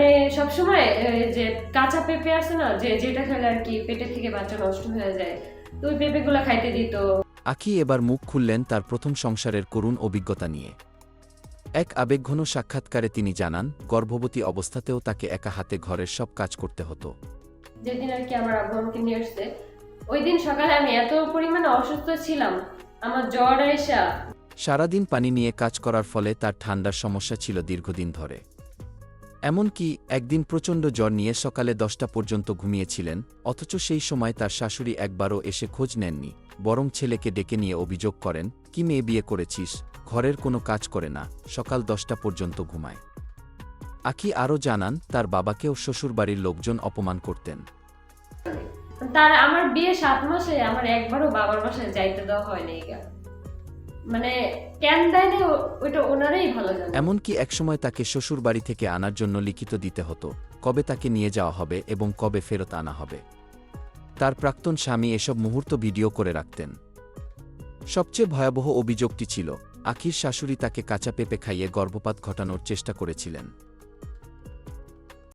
মানে সবসময় এ, যে কাঁচা পেঁপে আছে না যে যেটা খেলে আর কি পেটের থেকে বাচ্চা নষ্ট হয়ে যায় তো ওই পেঁপেগুলো খাইতে দিত। আখি এবার মুখ খুললেন তার প্রথম সংসারের করুণ অভিজ্ঞতা নিয়ে। এক আবেগঘন সাক্ষাৎকারে তিনি জানান গর্ভবতী অবস্থাতেও তাকে একা হাতে ঘরের সব কাজ করতে হতো। যেদিন আর কি আমার আব্বু আমাকে নিয়ে আসছে ওই দিন সকালে আমি এত পরিমাণে অসুস্থ ছিলাম আমার জ্বর এসা সারাদিন পানি নিয়ে কাজ করার ফলে তার ঠান্ডার সমস্যা ছিল দীর্ঘদিন ধরে। এমনকি একদিন প্রচণ্ড জ্বর নিয়ে সকালে দশটা পর্যন্ত ঘুমিয়েছিলেন, অথচ সেই সময় তার শাশুড়ি একবারও এসে খোঁজ নেননি, বরং ছেলেকে ডেকে নিয়ে অভিযোগ করেন, কি মেয়ে বিয়ে করেছিস? ঘরের কোনো কাজ করে না, সকাল দশটা পর্যন্ত ঘুমায়। আখি আরও জানান, তার বাবাকেও শ্বশুরবাড়ির লোকজন অপমান করতেন। তার আমার বিয়ে সাত মাসে, আমার একবারও বাবার বাসায় যাইতে দেওয়া হয়নি। মানে এমনকি একসময় তাকে শ্বশুর বাড়ি থেকে আনার জন্য লিখিত দিতে হতো, কবে তাকে নিয়ে যাওয়া হবে এবং কবে ফেরত আনা হবে। তার প্রাক্তন স্বামী এসব মুহূর্ত ভিডিও করে রাখতেন। সবচেয়ে ভয়াবহ অভিযোগটি ছিল, আখির শাশুড়ি তাকে কাঁচা পেঁপে খাইয়ে গর্ভপাত ঘটানোর চেষ্টা করেছিলেন।